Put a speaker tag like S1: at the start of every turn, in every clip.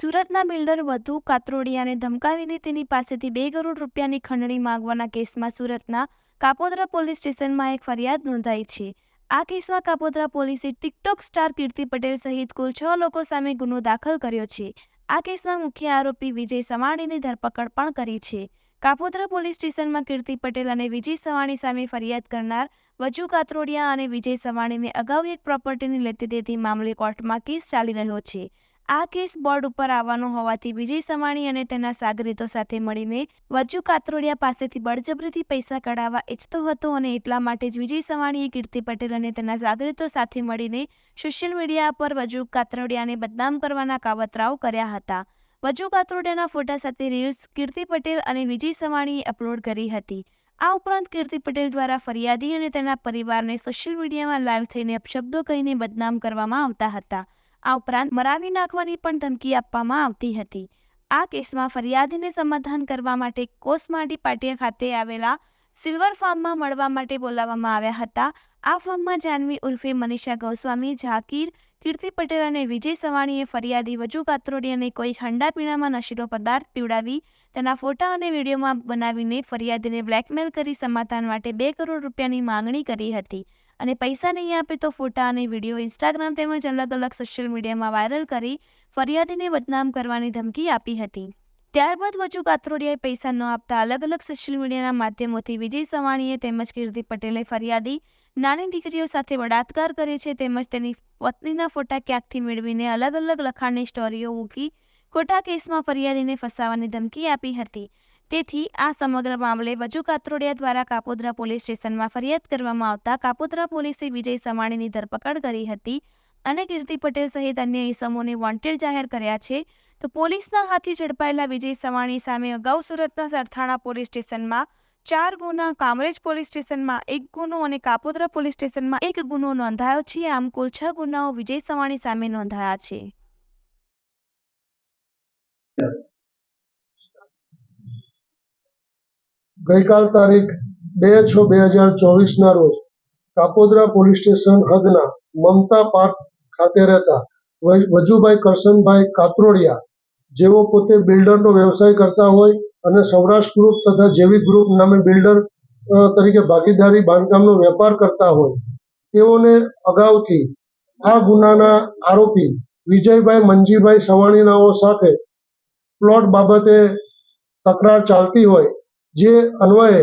S1: કાપોદ્રાના builder વધુ કાત્રોડિયાને ધમકાવીને તેની પાસેથી બે કરોડ રૂપિયાની ખંડણી માંગવાના કેસમાં સુરતના કાપોદ્રા પોલીસ સ્ટેશનમાં એક ફરિયાદ નોંધાઈ છે. આ કેસમાં કાપોદ્રા પોલીસે ટિકટોક સ્ટાર કીર્તિ પટેલ સહિત કુલ છ લોકો સામે ગુનો દાખલ કર્યો છે. આ કેસમાં મુખ્ય આરોપી વિજય સવાણીની ધરપકડ પણ કરી છે. કાપોદ્રા પોલીસ સ્ટેશનમાં કીર્તિ પટેલ અને વિજય સવાણી સામે ફરિયાદ કરનાર વજુ કાત્રોડિયા અને વિજય સવાણીને અગાઉ એક પ્રોપર્ટીની લેતી દેતી મામલે કોર્ટમાં કેસ ચાલી રહ્યો છે. આ કેસ બોર્ડ ઉપર આવવાનો હોવાથી વિજય સવાણી અને તેના સાગરીતો સાથે મળીને વજુ કાત્રોડિયા પાસેથી બળજબરીથી પૈસા કઢાવવા ઈચ્છતો હતો અને એટલા માટે જ વિજય સવાણીએ કીર્તિ પટેલ અને તેના સાગરીતો સાથે મળીને સોશિયલ મીડિયા પર વજુ કાત્રોડિયાને બદનામ કરવાના કાવતરાઓ કર્યા હતા. વજુ કાતરોડિયાના ફોટા સાથે રીલ્સ કીર્તિ પટેલ અને વિજય સવાણીએ અપલોડ કરી હતી. આ ઉપરાંત કીર્તિ પટેલ દ્વારા ફરિયાદી અને તેના પરિવારને સોશિયલ મીડિયામાં લાઈવ થઈને અપશબ્દો કહીને બદનામ કરવામાં આવતા હતા. આ ઉપરાંત મરાવી નાખવાની પણ ધમકી આપવામાં આવતી હતી. આ કેસમાં ફરિયાદીને સમાધાન કરવા માટે કોસમાટી પાટિયા ખાતે આવેલા સિલ્વર ફાર્મમાં મળવા માટે બોલાવવામાં આવ્યા હતા. આ ફાર્મમાં જાનવી ઉર્ફે મનીષા ગોસ્વામી, ઝાકીર કીર્તિ પટેલ અને વિજય સવાણીએ ફરિયાદી વજુ કાત્રોડિયાને કોઈ ઠંડા પીણામાં નશીલો પદાર્થ પીવડાવી તેના ફોટા અને વિડીયોમાં બનાવીને ફરિયાદીને બ્લેકમેલ કરી સમાધાન માટે બે કરોડ રૂપિયાની માંગણી કરી હતી. અને પૈસા નહીં આપે તો ફોટા અને વીડિયો ઇન્સ્ટાગ્રામ તેમજ અલગ અલગ સોશિયલ મીડિયામાં વાયરલ કરી ફરિયાદીને બદનામ કરવાની ધમકી આપી હતી. ત્યારબાદ વજુ કાત્રોડિયાએ પૈસા ન આપતા અલગ અલગ સોશિયલ મીડિયાના માધ્યમોથી વિજય સવાણીએ તેમજ કીર્તિ પટેલે ફરિયાદી, નાની દીકરીઓ સાથે બળાત્કાર કરે છે તેમજ તેની પત્નીના ફોટા ક્યાંકથી મેળવીને અલગ અલગ લખાણની સ્ટોરીઓ મૂકી ખોટા કેસમાં ફરિયાદીને ફસાવાની ધમકી આપી હતી. તેથી આ સમગ્ર મામલે વજુ કાત્રોડિયા દ્વારા કાપોદ્રા પોલીસ સ્ટેશનમાં ફરિયાદ કરવામાં આવતા કાપોદ્રા પોલીસે વિજય સવાણીની ધરપકડ કરી હતી. અને કીર્તિ પટેલ સહિત અન્ય ઇસમોને વોન્ટેડ જાહેર કર્યા છે. તો પોલીસના હાથી ઝડપાયેલા વિજય સવાણી સામે અગાઉ સુરતના સરથાણા પોલીસ સ્ટેશનમાં ચાર ગુના, કામરેજ પોલીસ સ્ટેશનમાં એક ગુનો અને કાપોદ્રા પોલીસ સ્ટેશનમાં એક ગુનો નોંધાયો છે. આમ કુલ છ ગુનાઓ વિજય સવાણી સામે નોંધાયા છે.
S2: ગઈકાલ તારીખ બે છ બે હજાર ચોવીસના રોજ કાપોદ્રા પોલીસ સ્ટેશન હદના મમતા પાર્ક ખાતે રહેતા વજ- વજુભાઈ કરશનભાઈ કાતરોડિયા, જેઓ પોતે બિલ્ડરનો વ્યવસાય કરતા હોય અને સૌરાષ્ટ્ર ગ્રુપ તથા જેવી ગ્રુપ નામે બિલ્ડર તરીકે ભાગીદારી બાંધકામનો વેપાર કરતા હોય. તેઓને અગાઉથી આ ગુનાના આરોપી વિજયભાઈ મંજીભાઈ સવાણીનાઓ સાથે પ્લોટ બાબતે તકરાર ચાલતી હોય, જે અન્વયે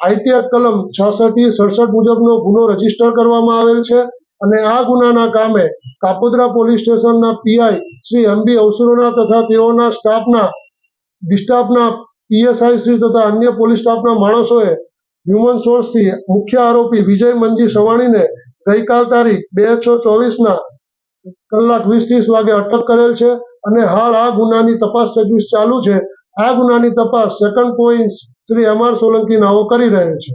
S2: આઈટીઆર કલમ છાસઠ સડસઠ મુજબનો ગુનો રજિસ્ટર કરવામાં આવેલ છે અને આ ગુનાના કામે કાપોદ્રા પોલીસ સ્ટેશનના પીઆઈ શ્રી એમબી અવસરોના તથા તેઓના સ્ટાફના, ડિસ્ટાફના, પીએસઆઈ શ્રી તથા અન્ય પોલીસ સ્ટાફના માણસોએ હ્યુમન સોર્સથી મુખ્ય આરોપી વિજય મંજી સવાણીને ગઈકાલ તારીખ બે છ ચોવીસના કલાક વીસ ત્રીસ વાગે અટક કરેલ છે અને હાલ આ ગુનાની તપાસ તજવીજ ચાલુ છે. આ ગુનાની તપાસ second point Shri M R Solanki નાઓ કરી રહ્યા છે.